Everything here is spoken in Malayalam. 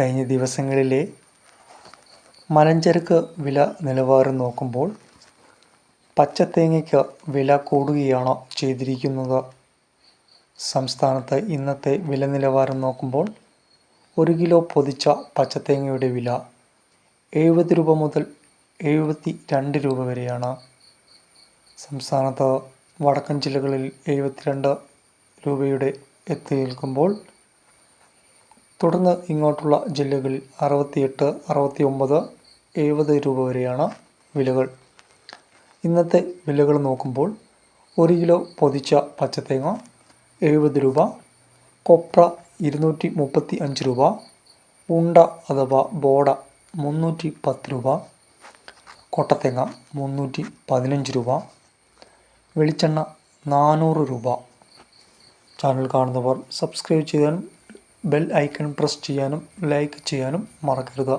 കഴിഞ്ഞ ദിവസങ്ങളിലെ മലഞ്ചരക്ക് വില നിലവാരം നോക്കുമ്പോൾ പച്ചത്തേങ്ങയ്ക്ക് വില കൂടുകയാണ് ചെയ്തിരിക്കുന്നത്? സംസ്ഥാനത്ത് ഇന്നത്തെ വില നിലവാരം നോക്കുമ്പോൾ ഒരു കിലോ പൊതിച്ച പച്ചത്തേങ്ങയുടെ വില എഴുപത് രൂപ മുതൽ എഴുപത്തി രണ്ട് രൂപ വരെയാണ്. സംസ്ഥാനത്ത് വടക്കൻ ജില്ലകളിൽ എഴുപത്തിരണ്ട് രൂപയുടെ എത്തി നിൽക്കുമ്പോൾ തുടർന്ന് ഇങ്ങോട്ടുള്ള ജില്ലകളിൽ അറുപത്തിയെട്ട് അറുപത്തി ഒമ്പത് എഴുപത് രൂപ വരെയാണ് വിലകൾ. ഇന്നത്തെ വിലകൾ നോക്കുമ്പോൾ ഒരു കിലോ പൊതിച്ച പച്ചത്തേങ്ങ എഴുപത് രൂപ കൊപ്ര ഇരുന്നൂറ്റി മുപ്പത്തി അഞ്ച് രൂപ ഉണ്ട അഥവാ ബോഡ മുന്നൂറ്റി പത്ത് രൂപ കൊട്ടത്തേങ്ങ മുന്നൂറ്റി പതിനഞ്ച് രൂപ വെളിച്ചെണ്ണ നാനൂറ് രൂപ. ചാനൽ കാണുന്നവർ സബ്സ്ക്രൈബ് ചെയ്യാനും ബെൽ ഐക്കൺ പ്രസ് ചെയ്യാനും ലൈക്ക് ചെയ്യാനും മറക്കരുത്.